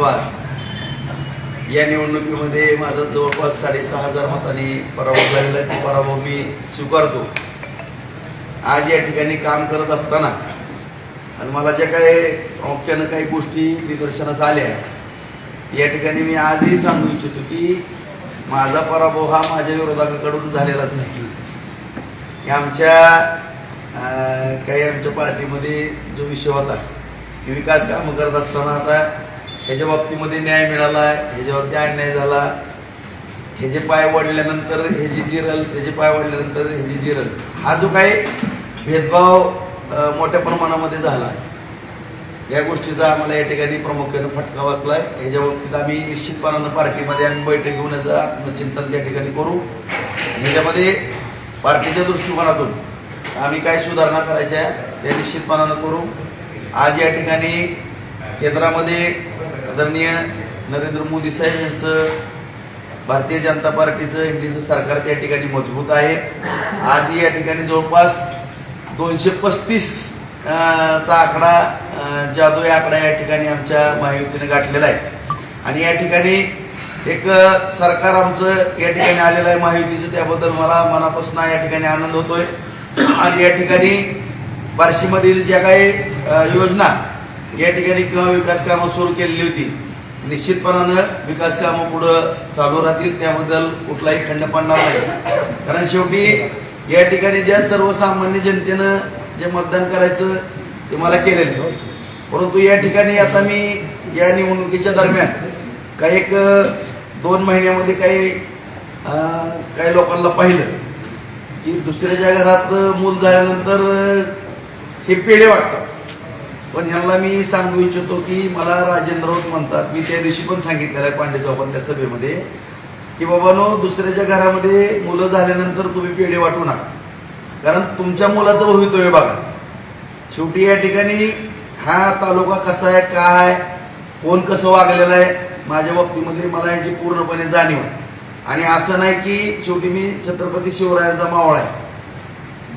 विधानसभा या निवडणुकीमध्ये माझा जवळपास साडेसहा हजार मतांनी पराभव झालेला आहे. तो पराभव मी स्वीकारतो. आज या ठिकाणी काम करत असताना आणि मला ज्या काही प्रामुख्यानं काही गोष्टी निदर्शनास आल्या या ठिकाणी मी आजही सांगू इच्छितो की माझा पराभव हा माझ्या विरोधकाकडून झालेलाच नाही. आमच्या काही आमच्या पार्टीमध्ये जो विषय होता की विकास कामं करत असताना आता ह्याच्या बाबतीमध्ये न्याय मिळाला ह्याच्यावरती अन्याय झाला. हे जे पाय वाढल्यानंतर हे जे जिरल त्याचे पाय वाढल्यानंतर हे जी जिरल. हा जो काही भेदभाव मोठ्या प्रमाणामध्ये झाला या गोष्टीचा आम्हाला या ठिकाणी प्रामुख्यानं फटका बसलाय. ह्याच्या बाबतीत आम्ही निश्चितपणानं पार्टीमध्ये आम्ही बैठक घेऊन याचं आत्मचिंतन त्या ठिकाणी करू. ह्याच्यामध्ये पार्टीच्या दृष्टिकोनातून आम्ही काय सुधारणा करायच्या त्या निश्चितपणानं करू. आज या ठिकाणी केंद्रामध्ये आदरणीय नरेंद्र मोदी साहेब यांचं भारतीय जनता पार्टीचं इंडियाचं सरकार त्या ठिकाणी मजबूत आहे. आज या ठिकाणी जवळपास दोनशे पस्तीस चा आकडा जादू आकडा या ठिकाणी आमच्या महायुतीने गाठलेला आहे. आणि या ठिकाणी एक सरकार आमचं या ठिकाणी आलेलं आहे महायुतीचं त्याबद्दल मला मनापासून या ठिकाणी आनंद होतोय. आणि या ठिकाणी बार्शीमधील ज्या काही योजना या ठिकाणी क विकास कामं सुरू केलेली होती. निश्चितपणानं विकास कामं पुढं चालू राहतील त्याबद्दल कुठलाही खंड पडणार नाही. कारण शेवटी या ठिकाणी ज्या सर्वसामान्य जनतेनं जे मतदान करायचं ते मला केलेलं परंतु या ठिकाणी आता मी या निवडणुकीच्या दरम्यान काही एक दोन महिन्यामध्ये काही काही लोकांना पाहिलं की दुसऱ्याच्या घरात मूल झाल्यानंतर हे पेढे वाटतात. पण ह्यांना मी सांगू इच्छितो की मला राजेंद्र राऊत म्हणतात मी त्या दिवशी पण सांगितलेलं आहे पांडे चौकात त्या सभेमध्ये की बाबानो दुसऱ्याच्या घरामध्ये मुलं झाल्यानंतर तुम्ही पेढे वाटू नका. कारण तुमच्या मुलाचं भवितव्य बघा. शेवटी या ठिकाणी हा तालुका कसा आहे काय कोण कसं वागलेलं आहे माझ्या बाबतीमध्ये मला याची पूर्णपणे जाणीव आहे. आणि असं नाही की शेवटी मी छत्रपती शिवरायांचा मावळा आहे.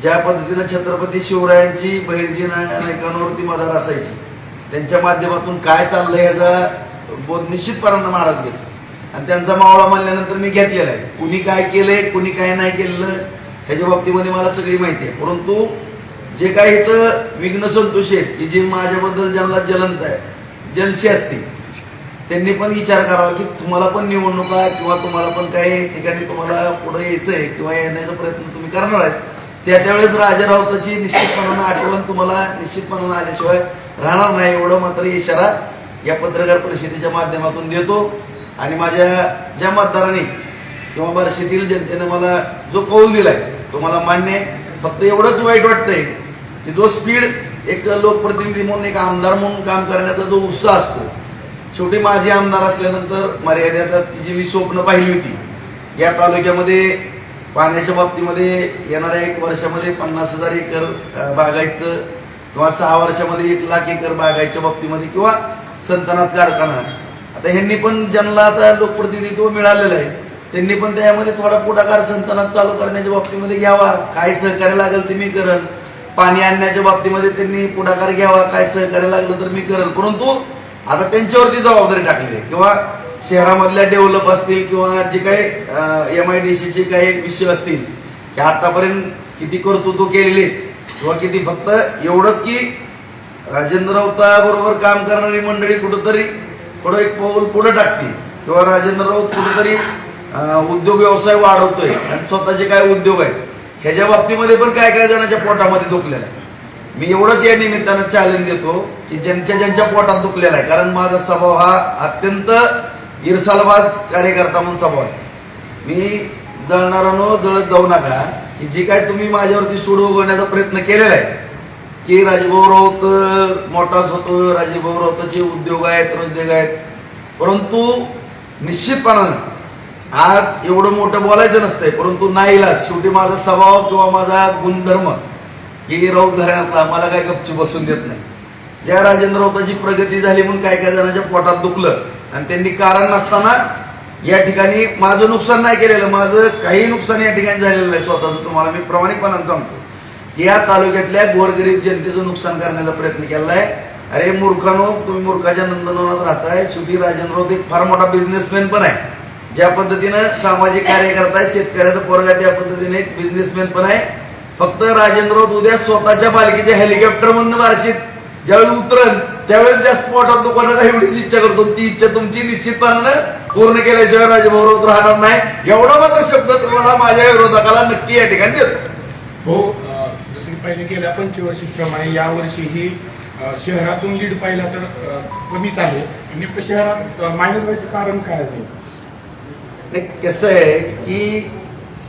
ज्या पद्धतीनं छत्रपती शिवरायांची बहिर्जी नायकांवरती मदार असायची त्यांच्या माध्यमातून काय चाललंय ह्याचा बोध निश्चितपणानं महाराज घेतो आणि त्यांचा मावळा मानल्यानंतर मी घेतलेला आहे. कुणी काय केलंय कुणी काय नाही केलेलं ह्याच्या बाबतीमध्ये मला सगळी माहिती आहे. परंतु जे काही इथं विघ्न संतोष आहेत की जे माझ्याबद्दल ज्यांना जलंत आहे जलसी असतील त्यांनी पण विचार करावा की तुम्हाला पण निवडणुका किंवा तुम्हाला पण काही ठिकाणी तुम्हाला पुढे यायचंय किंवा येण्याचा प्रयत्न तुम्ही करणार आहेत. त्या त्यावेळेस राजा राऊताची निश्चितपणानं आठवण तुम्हाला निश्चितपणानं आल्याशिवाय राहणार नाही. एवढं मात्र इशारा या पत्रकार परिषदेच्या माध्यमातून देतो. आणि माझ्या ज्या मतदारांनी किंवा बार्शीतील जनतेनं मला जो कौल दिलाय तो मला मान्य आहे. फक्त एवढंच वाईट वाटतंय की जो स्पीड एक लोकप्रतिनिधी म्हणून एक आमदार म्हणून काम करण्याचा जो उत्साह असतो शेवटी माझे आमदार असल्यानंतर मर्यादेचा ती जी मी स्वप्न पाहिली होती या तालुक्यामध्ये पाण्याच्या बाबतीमध्ये येणाऱ्या एक वर्षामध्ये पन्नास हजार एकर बागायचं किंवा सहा वर्षामध्ये एक लाख एकर बागायच्या बाबतीमध्ये किंवा संतनात कारखाना. आता ह्यांनी पण ज्यांना आता लोकप्रतिनिधित्व मिळालेलं आहे त्यांनी पण त्यामध्ये थोडा पुढाकार संतनात चालू करण्याच्या बाबतीमध्ये घ्यावा. काय सहकार्य लागेल ते मी करेन. पाणी आणण्याच्या बाबतीमध्ये त्यांनी पुढाकार घ्यावा. काय सहकार्य लागलं तर मी करेन. परंतु आता त्यांच्यावरती जबाबदारी टाकली आहे. किंवा शहरामधल्या डेव्हलप असतील किंवा जे काही एम आय डी सीचे काही विषय असतील की आतापर्यंत किती कर्तृत्व केलेले किंवा किती फक्त एवढंच की राजेंद्र राऊताबरोबर काम करणारी मंडळी कुठंतरी थोडं एक पाऊल पुढे टाकते किंवा राजेंद्र राऊत कुठंतरी उद्योग व्यवसाय वाढवतोय आणि स्वतःचे काय उद्योग आहेत ह्याच्या बाबतीमध्ये पण काय काय जणांच्या पोटामध्ये दुखलेलं आहे. मी एवढंच या निमित्तानं चॅलेंज देतो की ज्यांच्या ज्यांच्या पोटात दुखलेला आहे कारण माझा स्वभाव हा अत्यंत इरसालबाज कार्यकर्ता म्हणून सभा मी जळणारानो जळत जाऊ नका. की जे काय तुम्ही माझ्यावरती सूड उघडण्याचा प्रयत्न केलेला आहे की राजभाऊ राऊत मोठाच होतो राजभाऊ राऊताचे उद्योग आहेत उद्योग आहेत. परंतु निश्चितपणानं आज एवढं मोठं बोलायचं नसतंय परंतु नाहीला शेवटी माझा स्वभाव किंवा माझा गुणधर्म की राऊत घराण्यातला मला काय गपची बसून देत नाही. ज्या राजेंद्र राऊताची प्रगती झाली म्हणून काय काय जणांच्या पोटात दुखलं आणि त्यांनी कारण नसताना या ठिकाणी माझं नुकसान नाही केलेलं माझं काही नुकसान या ठिकाणी झालेलं नाही स्वतःचं तुम्हाला मी प्रामाणिकपणानं सांगतो. की या तालुक्यातल्या गोरगरीब जनतेचं नुकसान करण्याचा प्रयत्न केला आहे. अरे मूर्खानो तुम्ही मूर्खाच्या नंदनवनात राहताय सुधीर राजेंद्र राऊत एक फार मोठा बिझनेसमॅन पण आहे. ज्या पद्धतीनं सामाजिक कार्य करताय शेतकऱ्याचं पोरगा त्या पद्धतीने एक बिझनेसमॅन पण आहे. फक्त राजेंद्र उद्या स्वतःच्या पालखीच्या हेलिकॉप्टर मधनं बारशीत ज्यावेळी उतरन त्यावेळेस जास्त पोटात दुकानं का एवढीच इच्छा करतो. ती इच्छा तुमची निश्चितपणानं पूर्ण केल्याशिवाय राजेभाऊ राहणार नाही. एवढा मात्र शब्द तुम्हाला माझ्या विरोधकाला नक्की या ठिकाणी देतो. हो जसं की पहिले गेल्या पंचवर्षीप्रमाणे यावर्षीही शहरातून लीड पाहिला तर कमीच आहे. नेमकं शहरात मायनस व्हायचं कारण काय आहे? नाही कसं आहे की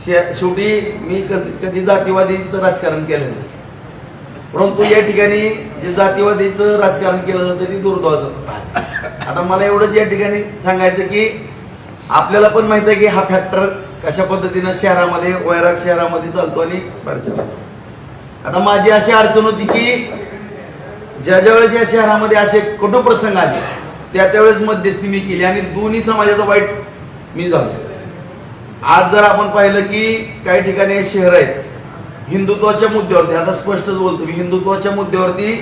शेवटी मी कधी कधी जातीवादीचं राजकारण केलं नाही. परंतु या ठिकाणी जे जातीवादीचं राजकारण केलं जातं ते दुर्दैवाचं. आता मला एवढंच या ठिकाणी सांगायचं की आपल्याला पण माहीत आहे की हा फॅक्टर कशा पद्धतीनं शहरामध्ये वैराग शहरामध्ये चालतो आणि बऱ्याचशा आता माझी अशी अडचण होती की ज्या ज्या वेळेस या शहरामध्ये असे कटू प्रसंग आले त्या त्यावेळेस मध्यस्थी मी केली आणि दोन्ही समाजाचं वाईट मी झालो. आज जर आपण पाहिलं की काही ठिकाणी हे शहर आहेत हिंदुत्वाच्या मुद्द्यावरती आता स्पष्टच बोलतो मी हिंदुत्वाच्या मुद्द्यावरती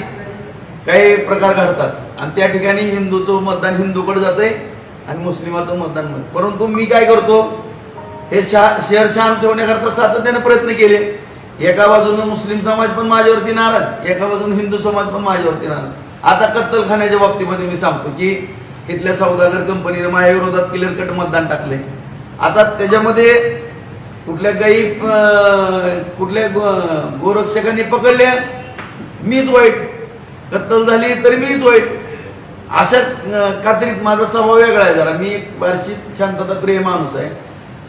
काही प्रकार घडतात. आणि त्या ठिकाणी हिंदूचं मतदान हिंदूकडे जाते आणि मुस्लिमाचं मतदान परंतु मी काय करतो हे शा- शहर शांत ठेवण्याकरता सातत्याने प्रयत्न केले. एका बाजूनं मुस्लिम समाज पण माझ्यावरती नाराज एका बाजूनं हिंदू समाज पण माझ्यावरती नाराज. आता कत्तलखान्याच्या बाबतीमध्ये मी सांगतो की इथल्या सौदागर कंपनीने माझ्या विरोधात क्लिअर कट मतदान टाकले आता त्याच्यामध्ये कुठल्या काही कुठल्या गोरक्षकांनी पकडल्या मीच वाईट. कत्तल झाली तरी मीच वाईट. अशा खात्रीत माझा स्वभाव वेगळा आहे जरा. मी एक बारशी शांतता प्रिय माणूस आहे.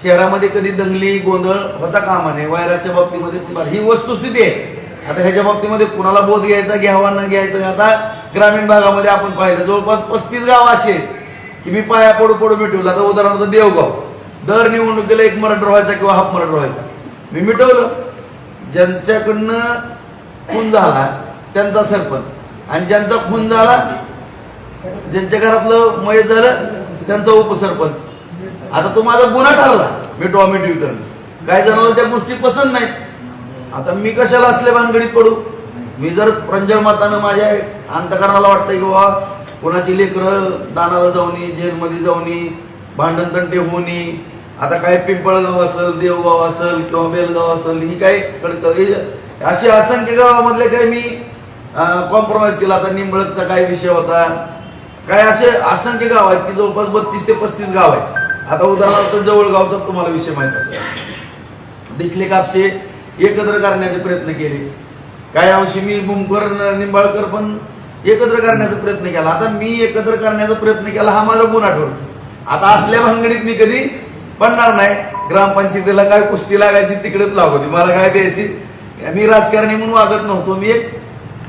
शहरामध्ये कधी दंगली गोंधळ होता कामा नये वायराच्या बाबतीमध्ये पण ही वस्तुस्थिती आहे. आता ह्याच्या बाबतीमध्ये कुणाला बोध घ्यायचा घ्यावा न घ्यायचा? आता ग्रामीण भागामध्ये आपण पाहिलं जवळपास पस्तीस गाव असे की मी पाया पडू पडू मिटवलं. आता उदाहरणार्थ देवगाव. दर निवडणुकीला एक मर्डर व्हायचा किंवा हाफ मर्डर व्हायचा. मी मिटवलं. ज्यांच्याकडनं खून झाला त्यांचा सरपंच. आणि ज्यांचा खून झाला ज्यांच्या घरातलं मय झालं त्यांचा उपसरपंच. आता तो माझा गुन्हा ठरला. मिटवा मिटवी करणं काही जणांना त्या गोष्टी पसंत नाहीत. आता मी कशाला असल्या भानगडीत पडू? मी जर प्रंजल मातानं माझ्या अंतकरणाला वाटतंय की बाबा कोणाची लेकरं दानाला जाऊनी जेलमध्ये जाऊनी भांडण तंटे होणी आता काय पिंपळगाव असेल देवगाव असेल किंवा बेलगाव असेल ही काय कडक हे अशी असंख्य गावामधले काही मी कॉम्प्रोमाइज केला. आता निंबळकचा काय विषय होता? काय असे असंख्य गाव आहेत की जवळपास बत्तीस ते पस्तीस गाव आहेत. आता उदाहरणार्थ जवळगावचा तुम्हाला विषय माहीत असेल. डिस्ले कापसे एकत्र करण्याचे प्रयत्न केले. काही अंशी मी बुमकर निंबाळकर पण एकत्र करण्याचा प्रयत्न केला. आता मी एकत्र करण्याचा प्रयत्न केला हा माझा गुन्हा ठरतो. आता असल्या भांगडीत मी कधी पडणार नाही. ग्रामपंचायतीला काय कुस्ती लागायची तिकडेच लागवती मला काय द्यायची? मी राजकारणी म्हणून वागत नव्हतो. मी एक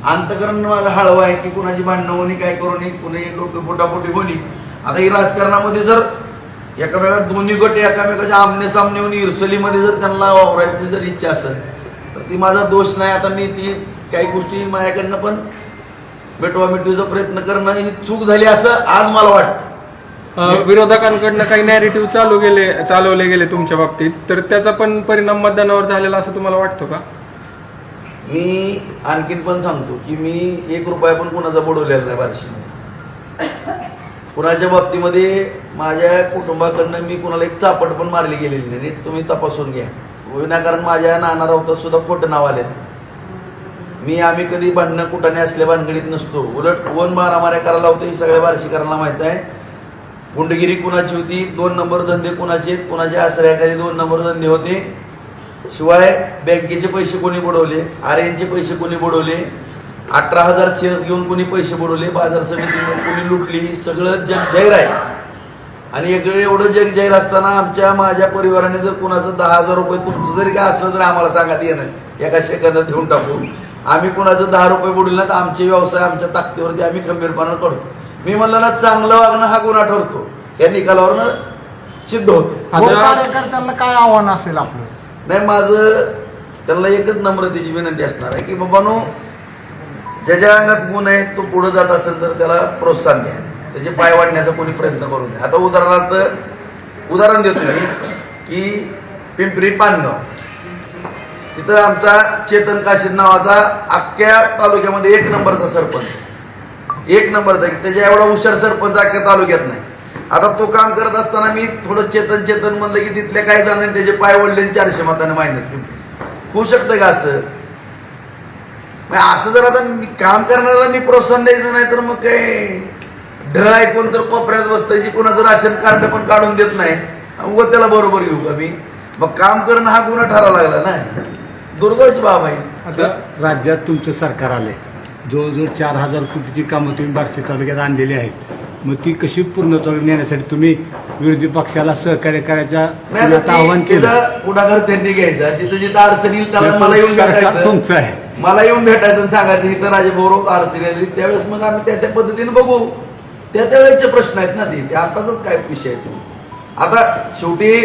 अंतकरण माझं हळवं आहे की कुणाची भांडणं होणी काय करू नये कुणी डोकं पोटापोटी होणी. आता ही राजकारणामध्ये जर एकामेका दोन्ही गट एकामेकाच्या आमने सामने होऊन इरसलीमध्ये जर त्यांना वापरायची जर इच्छा असेल तर ती माझा दोष नाही. आता मी ती काही गोष्टी माझ्याकडनं पण मिटवा मिटवीचा प्रयत्न करणं ही चूक झाली असं आज मला वाटतं. विरोधकांकडनं काही नॅरेटिव्ह चालू गेले चालवले गेले तुमच्या बाबतीत. तर त्याचा पण परिणाम मतदानावर झालेला असं तुम्हाला वाटतं का? मी आणखीन पण सांगतो की मी एक रुपया पण कुणाचा बुडवलेला नाही बार्शीमध्ये. कुणाच्या बाबतीमध्ये माझ्या कुटुंबाकडनं मी कुणाला एक चापट पण मारली गेलेली नाही. नीट तुम्ही तपासून घ्या. विनाकारण माझ्या नाना राऊतात सुद्धा खोटं नाव आले मी आम्ही कधी भांडणं कुठाने असल्या भानगडीत नसतो. उलट वन मारामाऱ्या करायला होतं हे सगळ्या बार्शीकरांना माहीत आहे. गुंडगिरी कुणाची होती? दोन नंबर धंदे कुणाचे कुणाच्या आश्रयाखाली दोन नंबर धंदे होते? शिवाय बँकेचे पैसे कोणी बुडवले? आर एनचे पैसे कोणी बुडवले? अठरा हजार शेअर्स घेऊन कोणी पैसे बुडवले? बाजार समितीवर कोणी लुटली? सगळं जग जाहीर आहे. आणि इकडे एवढं जग जाहीर असताना आमच्या माझ्या परिवाराने जर कुणाचं दहा हजार रुपये तुमचं जरी काय असलं तर आम्हाला सांगा ते नाही एका सेकंदात घेऊन टाकू. आम्ही कुणाचं दहा रुपये बुडवले ना तर आमचे व्यवसाय आमच्या ताकदीवरती आम्ही खंबीरपणा करतो. मी म्हणलं ना चांगलं वागणं हा गुन्हा ठरतो. या निकालावर सिद्ध होतो. आता- कार्यकर्त्यांना काय आव्हान असेल आपलं? नाही माझं त्यांना एकच नम्रतेची विनंती असणार आहे की बाबानो ज्याच्या अंगात गुण आहे तो पुढे जात असेल तर त्याला प्रोत्साहन द्या. त्याचे पाय वाढण्याचा कोणी प्रयत्न करू नये. आता उदाहरणार्थ उदाहरण देतो मी की पिंपरी पानगाव. तिथं आमचा चेतन काशीद नावाचा अख्ख्या तालुक्यामध्ये एक नंबरचा सरपंच एक नंबरचा की त्याच्या एवढा हुशार सरपंच अख्ख्या तालुक्यात नाही. आता तो काम करत असताना मी थोडं चेतन चेतन म्हणलं की तिथल्या काही जणांनी त्याचे पाय वडले चारशे मताने मायनस होऊ शकतं का असं? मग असं जर आता मी काम करणाऱ्याला मी प्रोत्साहन द्यायचं नाही तर मग काय? ढ ऐकून तर कोपऱ्यात बसतायची कोणाचं राशन कार्ड पण काढून देत नाही. उगं त्याला बरोबर घेऊ का मी? मग काम करणं हा गुन्हा ठरा लागला ना. दुर्दैवची बाब आहे. आता राज्यात तुमचं सरकार आलंय. जवळजवळ चार हजार कोटीची कामं तुम्ही बार्शी तालुक्यात आणलेली आहेत. मग ती कशी पूर्णत्वाला नेण्यासाठी तुम्ही विरोधी पक्षाला सहकार्य करायच्या आव्हान केलं? पुढाकार त्यांनी घ्यायचा जिथं जिथं अडचण येईल त्याला मला येऊन भेटायचं. तुमचं आहे. मला येऊन भेटायचं आणि सांगायचं इथं राजेभाऊ अडचणी आली त्यावेळेस मग आम्ही त्या त्या पद्धतीने बघू. त्या त्यावेळेचे प्रश्न आहेत ना ते. आताच काय विषय आहे तो. आता शेवटी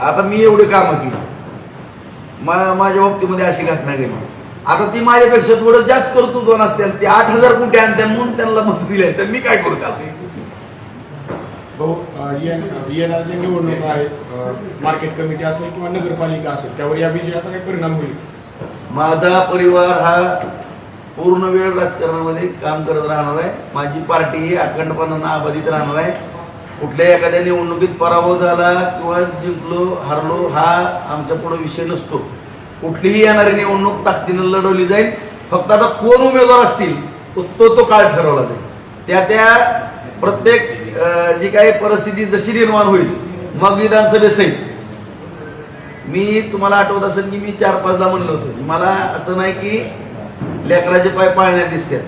आता मी एवढी कामं केली. मा- माझ्या बाबतीमध्ये अशी घटना गेली आता ती माझ्यापेक्षा थोडं जास्त कर्तृत्व नसतील ते आठ हजार कुठे आणत्या म्हणून त्यांना मत दिले तर मी काय करू का भाऊ येणाऱ्या ज्या निवडणुका आहेत मार्केट कमिटी असेल किंवा नगरपालिका असेल त्यावर या विजयाचा काय परिणाम होईल? माझा परिवार हा पूर्ण वेळ राजकारणामध्ये काम करत राहणार आहे. माझी पार्टी ही अखंडपणानं अबाधित राहणार आहे. कुठल्या एखाद्या निवडणुकीत पराभव झाला किंवा जिंकलो हारलो हा आमच्या पुढे विषय नसतो. कुठलीही येणारी निवडणूक ताकदीनं लढवली जाईल. फक्त आता कोण उमेदवार असतील तो तो, तो काळ ठरवला जाईल. त्या त्या प्रत्येक जी काही परिस्थिती जशी निर्माण होईल मग विधानसभेसहित मी तुम्हाला आठवत असेल की मी चार पाचदा म्हणलं होतं मला असं नाही की लेकराचे पाय पाळण्यात दिसतात.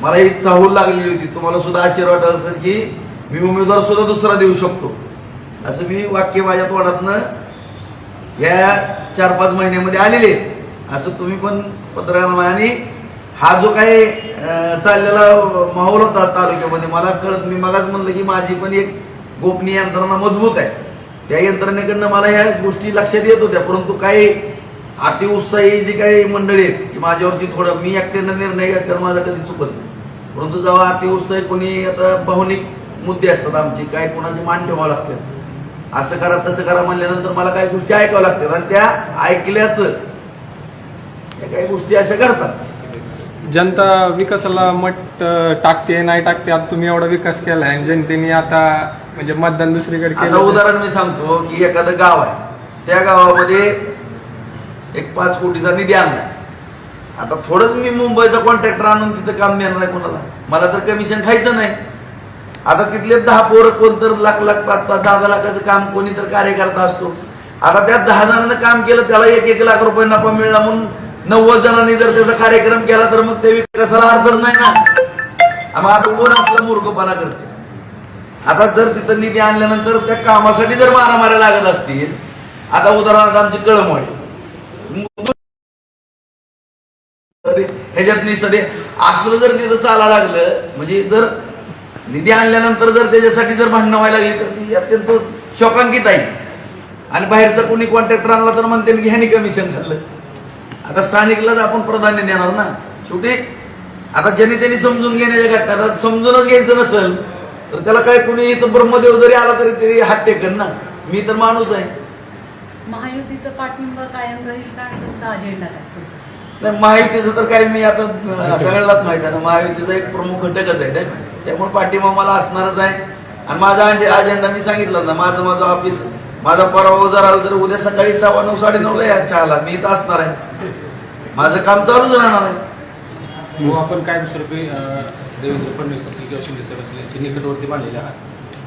मला ही चाहूल लागलेली होती. तुम्हाला सुद्धा आश्चर्य वाटत असेल की मी उमेदवार सुद्धा दुसरा देऊ शकतो. असं मी वाक्य माझ्या तोंडातनं या चार पाच महिन्यामध्ये आलेले आहेत. असं तुम्ही पण पत्रकार आणि हा जो काही चाललेला माहोल होता तालुक्यामध्ये मला कळत मी मगाच म्हणलं की माझी पण एक गोपनीय यंत्रणा मजबूत आहे. त्या यंत्रणेकडनं मला ह्या गोष्टी लक्षात येत होत्या परंतु काही अतिउत्साही जी काही मंडळी आहेत की माझ्यावरती थोडं मी एकट्यानं निर्णय घेत कारण माझा कधी चुकत नाही. परंतु जेव्हा अतिउत्साही कोणी आता भावनिक मुद्दे असतात आमचे काय कोणाचे मान ठेवावं लागतात असं करा तसं करा म्हणल्यानंतर मला काही गोष्टी ऐकाव्या लागतात आणि त्या ऐकल्याचं त्या काही गोष्टी अशा घडतात. जनता विकासाला मत अं, टाकते नाही टाकते आता तुम्ही एवढा विकास केलाय आणि जनतेने आता म्हणजे मतदान दुसरीकडे आता केलं उदाहरण मी सांगतो की एखादं गाव आहे. त्या गावामध्ये एक पाच कोटीचा निधी आणलाय आता थोडंच मी मुंबईचा कॉन्ट्रॅक्टर आणून तिथं काम देणार आहे कोणाला. मला तर कमिशन खायचं नाही. आता तिथले दहा पोरं कोण तर लाख लाख पाच पाच दहा दहा लाखाचं काम कोणी तर कार्यकर्ता असतो. आता त्या दहा जणांना काम केलं त्याला एक एक लाख रुपये नफा मिळला म्हणून नव्वद जणांनी जर त्याचा कार्यक्रम केला तर मग ते विकासाला अर्थच नाही ना. मग आता कोण असलं मूर्खपणा करते? आता जर तिथं निधी आणल्यानंतर त्या कामासाठी जर मारामाऱ्या लागत असतील आता उदाहरणार्थ आमची कळमवाडी. ह्याच्यात निसते असलं जर तिथं चाला लागलं म्हणजे जर निधी आणल्यानंतर जर त्याच्यासाठी जर भांडणं व्हायला लागली तर ती अत्यंत शोकांकित आहे. आणि बाहेरचा कोणी कॉन्ट्रॅक्टर आणला तर म्हणते की ह्यानी कमिशन खाल्लं आता स्थानिकलाच आपण प्राधान्य देणार ना. शेवटी आता ज्यांनी त्यांनी समजून घेण्याच्या घटना आता समजूनच घ्यायचं नसेल तर त्याला काय कुणी इथं ब्रह्मदेव जरी आला तरी ते हात टेकन ना. मी तर माणूस आहे. महायुतीचा पाठिंबा कायम राहील का? आणि तुमचा अजेंडा काय? पुढचा? नाही महायुतीचं तर काही मी आता सगळ्यांनाच माहीत आहे ना. महायुतीचा एक प्रमुख घटकच आहे त्यामुळे पाठिंबा मला असणारच आहे. आणि माझा अजे- अजेंडा मी सांगितलं ना माझं माझं ऑफिस माझा पराभव जर आला तर उद्या सकाळी सव्वा नऊ साडे नऊला या चहाला. मी इथं असणार आहे. माझं काम चालूच राहणार आहे. हो आपण काय स्वरूपी देवेंद्र फडणवीस असतील किंवा शिंदे सर असतील यांची निकटवर्ती मानलेले आहात.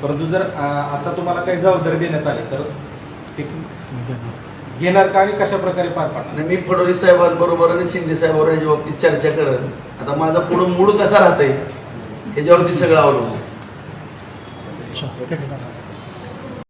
परंतु जर आता तुम्हाला काही जबाबदारी देण्यात आली तर ते घेणार का आणि कशा प्रकारे पार पाडणार? मी फडणवीस साहेबांबरोबर आणि शिंदे साहेबांवर याच्या बाबतीत चर्चा करेन आता माझा पुढं मूड कसा राहतंय याच्यावरती सगळं अवलंबून आहे.